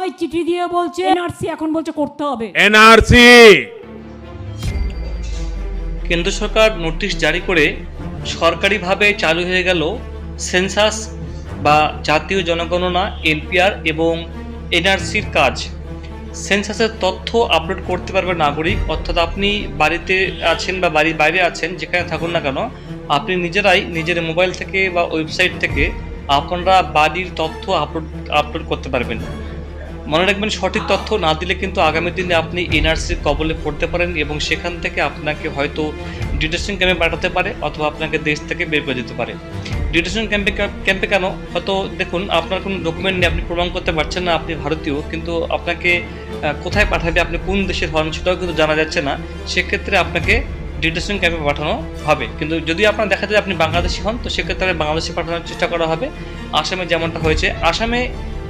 ওই চিঠি দিয়ে বলছে এনআরসি এখন বলছে করতে হবে। এনআরসি। কেন্দ্র সরকার নোটিশ জারি করে সরকারিভাবে চালু হয়ে গেল সেন্সাস বা জাতীয় জনগণনা এনপিআর এবং এনআরসির কাজ। সেন্সাসের তথ্য আপলোড করতে পারবে নাগরিক অর্থাৎ আপনি বাড়িতে আছেন বা বাড়ির বাইরে আছেন যেখানে থাকুন না কেন আপনি নিজেরাই নিজের মোবাইল থেকে বা ওয়েবসাইট থেকে আপনারা বাড়ির তথ্য আপলোড আপলোড করতে পারবেন। মনে রাখবেন, সঠিক তথ্য না দিলে কিন্তু আগামী দিনে আপনি এনআরসির কবলে পড়তে পারেন এবং সেখান থেকে আপনাকে হয়তো ডিটেশন ক্যাম্পে পাঠাতে পারে অথবা আপনাকে দেশ থেকে বের করে দিতে পারে। ডিটেশন ক্যাম্পে ক্যাম্পে কেন? হয়তো দেখুন, আপনার কোনো ডকুমেন্ট নেই আপনি প্রমাণ করতে পারছেন না, আপনি ভারতীয়, কিন্তু আপনাকে কোথায় পাঠাবে, আপনি কোন দেশের হন সেটাও কিন্তু জানা যাচ্ছে না। সেক্ষেত্রে আপনাকে ডিটেশন ক্যাম্পে পাঠানো হবে। কিন্তু যদি আপনার দেখা যায় আপনি বাংলাদেশি হন, তো সেক্ষেত্রে বাংলাদেশে পাঠানোর চেষ্টা করা হবে। আসামে যেমনটা হয়েছে, আসামে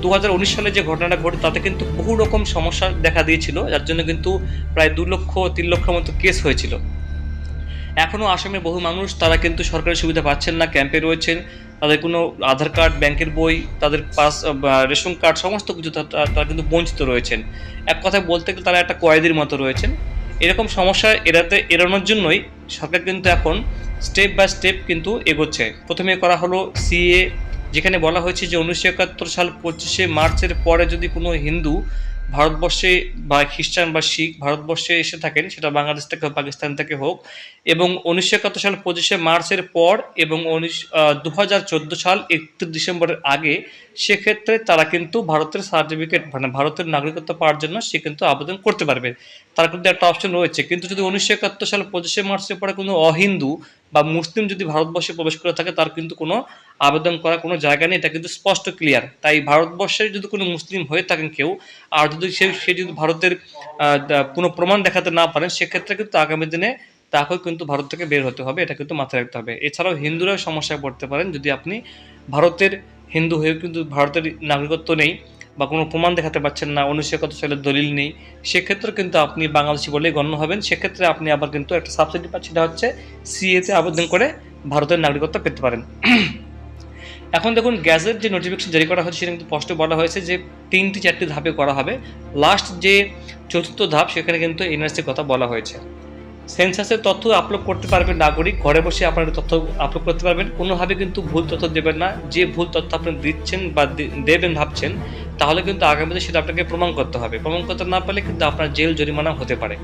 দু হাজার উনিশ সালে যে ঘটনাটা ঘটে, তাতে কিন্তু বহু রকম সমস্যা দেখা দিয়েছিল, যার জন্য কিন্তু প্রায় দু লক্ষ, তিন লক্ষ মতো কেস হয়েছিল। এখনও আসামের বহু মানুষ, তারা কিন্তু সরকারি সুবিধা পাচ্ছেন না, ক্যাম্পে রয়েছেন, তাদের কোনো আধার কার্ড, ব্যাংকের বই, তাদের পাস রেশন কার্ড, সমস্ত কিছু তারা কিন্তু বঞ্চিত রয়েছেন। এক কথায় বলতে গেলে তারা একটা কয়েদির মতো রয়েছেন। এরকম সমস্যা এড়াতে, এড়ানোর জন্যই সরকার কিন্তু এখন স্টেপ বাই স্টেপ কিন্তু এগোচ্ছে। প্রথমে করা হলো সিএ যেখানে বলা হয়েছে যে উনিশশো একাত্তর সাল পঁচিশে মার্চের পরে যদি কোনো হিন্দু ভারতবর্ষে বা খ্রিস্টান বা শিখ ভারতবর্ষে এসে থাকেন, সেটা বাংলাদেশ থেকে পাকিস্তান থেকে হোক, এবং উনিশশো একাত্তর সাল পঁচিশে মার্চের পর এবং উনিশ দু হাজার সাল একত্রিশ ডিসেম্বরের আগে, সেক্ষেত্রে তারা কিন্তু ভারতের সার্টিফিকেট মানে ভারতের নাগরিকত্ব পাওয়ার জন্য সে কিন্তু আবেদন করতে পারবে। তার কিন্তু একটা অপশন রয়েছে। কিন্তু যদি উনিশশো একাত্তর সাল পঁচিশে মার্চের পরে কোনো অহিন্দু বা মুসলিম যদি ভারতবর্ষে প্রবেশ করে থাকে, তার কিন্তু কোনো আবেদন করার কোনো জায়গা নেই, এটা কিন্তু স্পষ্ট ক্লিয়ার তাই ভারতবর্ষের যদি কোনো মুসলিম হয়ে থাকেন কেউ, আর যদি সে সে যদি ভারতের কোনো প্রমাণ দেখাতে না পারেন, সেক্ষেত্রে কিন্তু আগামী দিনে তাকেও কিন্তু ভারত থেকে বের হতে হবে, এটা কিন্তু মাথায় রাখতে হবে। এছাড়াও হিন্দুরাও সমস্যায় পড়তে পারেন, যদি আপনি ভারতের হিন্দু হয়েও কিন্তু ভারতের নাগরিকত্ব নেই বা কোনো প্রমাণ দেখাতে পারছেন না উনিশশো একাত্তর সালের দলিল নেই, সেক্ষেত্রে কিন্তু আপনি বাংলাদেশি বলেই গণ্য হবেন। সেক্ষেত্রে আপনি আবার কিন্তু একটা সাবসিডি পাচ্ছেন, সেটা হচ্ছে সিএতে আবেদন করে ভারতের নাগরিকত্ব পেতে পারেন। এখন দেখুন গ্যাসের যে নোটিফিকেশন জারি করা হয়েছে, সেটা কিন্তু স্পষ্ট বলা হয়েছে যে তিনটি চারটি ধাপে করা হবে। লাস্ট যে চতুর্থ ধাপ, সেখানে কিন্তু এনআরসির কথা বলা হয়েছে। সেন্সাসের তথ্য আপলোড করতে পারবেন নাগরিক, ঘরে বসে আপনার তথ্য আপলোড করতে পারবেন। কোনোভাবে কিন্তু ভুল তথ্য দেবেন না। যে ভুল তথ্য আপনি দিচ্ছেন বা দেবেন, ভাবছেন তাহলে কিন্তু আগামীতে সেটা আপনাকে প্রমাণ করতে হবে। প্রমাণ করতে না পারলে কিন্তু আপনার জেল জরিমানা হতে পারে।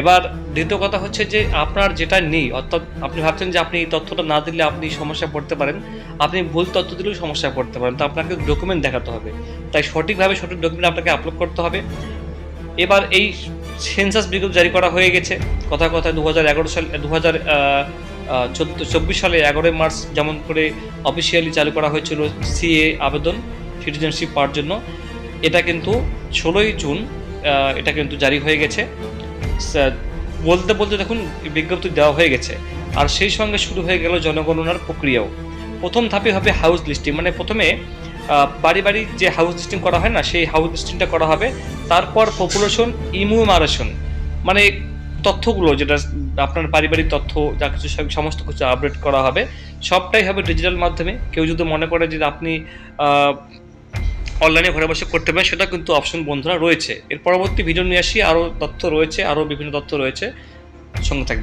এবার দ্বিতীয় কথা হচ্ছে যে, আপনার যেটা নেই, অর্থাৎ আপনি ভাবছেন যে আপনি এই তথ্যটা না দিলে আপনি সমস্যায় পড়তে পারেন। আপনি ভুল তথ্য দিলেও সমস্যায় পড়তে পারেন। তো আপনাকে ডকুমেন্ট দেখাতে হবে। তাই সঠিকভাবে সঠিক ডকুমেন্ট আপনাকে আপলোড করতে হবে। এবার এই সেন্সাস বিজ্ঞপ্তি জারি করা হয়ে গেছে। কথা কথা দু হাজার এগারো সাল দু হাজার চব্বিশ সালে এগারোই মার্চ যেমন করে অফিসিয়ালি চালু করা হয়েছিল সিএ আবেদন। সিটিজেনশিপ পাওয়ার জন্য। এটা কিন্তু ষোলোই জুন এটা কিন্তু জারি হয়ে গেছে। বলতে বলতে দেখুন, বিজ্ঞপ্তি দেওয়া হয়ে গেছে। আর সেই সঙ্গে শুরু হয়ে গেল জনগণনার প্রক্রিয়াও। প্রথম ধাপে হবে হাউস লিস্টিং মানে প্রথমে বাড়ি বাড়ি যে হাউস লিস্টিং করা হয় না, সেই হাউস লিস্টিংটা করা হবে। তারপর পপুলেশন ইমিউমারেশন মানে তথ্যগুলো যেটা আপনার পারিবারিক তথ্য, যা কিছু সমস্ত কিছু আপডেট করা হবে। সবটাই হবে ডিজিটাল মাধ্যমে। কেউ যদি মনে করে যে আপনি অনলাইনে ঘরে বসে করতে পারেন, সেটা কিন্তু অপশন বন্ধুরা রয়েছে। এর পরবর্তী ভিডিও নিয়ে আসি আরও তথ্য রয়েছে আরও বিভিন্ন তথ্য রয়েছে। সঙ্গে থাকবে